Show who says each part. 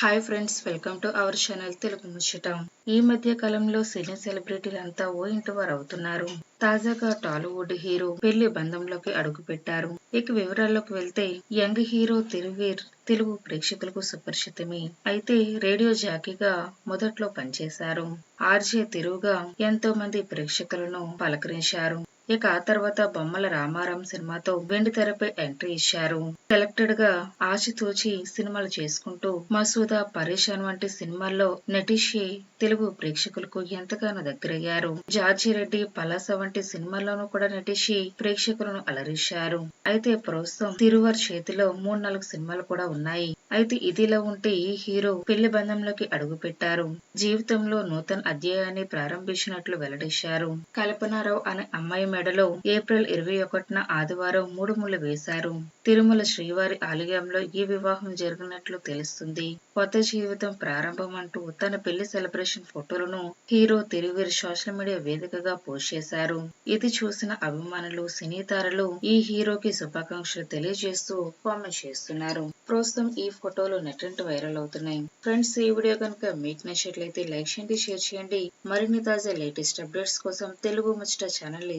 Speaker 1: Hi friends welcome to our channel Telugu ముచ్చటం ఈ మధ్య కాలంలో సినీ సెలబ్రిటీలంతా ఓ ఇంటి వారు అవుతున్నారు. తాజాగా టాలీవుడ్ హీరో పెళ్ళి బంధంలోకి అడుగు పెట్టారు. ఇక వివరాల్లోకి వెళ్తే యంగ్ హీరో తిరువీర్ తెలుగు ప్రేక్షకులకు సుపరిచితమే. అయితే రేడియో జాకీగా మొదట్లో పనిచేశారు. ఆర్జే తిరువుగా ఎంతో మంది ప్రేక్షకులను పలకరించారు. ఇక ఆ తర్వాత బొమ్మల రామారాం సినిమాతో వెండి తెరపై ఎంట్రీ ఇచ్చారు. సెలెక్టెడ్గా ఆచితూచి సినిమాలు చేసుకుంటూ మసూద పరేషాన్ వంటి సినిమాల్లో నటిషి తెలుగు ప్రేక్షకులకు ఎంతగానో దగ్గరయ్యారు. జార్జి రెడ్డి పలాస వంటి సినిమాల్లోనూ కూడా నటిషి ప్రేక్షకులను అలరించారు. అయితే ప్రస్తుతం తిరువర్ చేతిలో మూడు నాలుగు సినిమాలు కూడా ఉన్నాయి. అయితే ఇదిలా ఉంటే ఈ హీరో పెళ్ళి బంధంలోకి అడుగు పెట్టారు జీవితంలో నూతన అధ్యాయాన్ని ప్రారంభించినట్లు వెల్లడించారు కల్పనారావు అనే అమ్మాయి మెడలో ఏప్రిల్ ఇరవై ఒకటిన ఆదివారం మూడు ముళ్ళు వేశారు. తిరుమల శ్రీవారి ఆలయంలో ఈ వివాహం జరిగినట్లు తెలుస్తుంది. కొత్త జీవితం ప్రారంభం అంటూ తన పెళ్ళి సెలబ్రేషన్ ఫోటోలను హీరో తిరువీర్ సోషల్ మీడియా వేదికగా పోస్ట్ చేశారు. ఇది చూసిన అభిమానులు సినీ తారలు ఈ హీరోకి శుభాకాంక్షలు తెలియజేస్తూ కామెంట్ చేస్తున్నారు. ప్రస్తుతం ఈ ఫోటోలు నెట్టింటి వైరల్ అవుతున్నాయి. ఫ్రెండ్స్ ఈ వీడియో కనుక మీకు నచ్చినట్లయితే లైక్ చేయండి షేర్ చేయండి. మరిన్ని తాజా లేటెస్ట్ అప్డేట్స్ కోసం తెలుగు ముచ్చట ఛానల్ని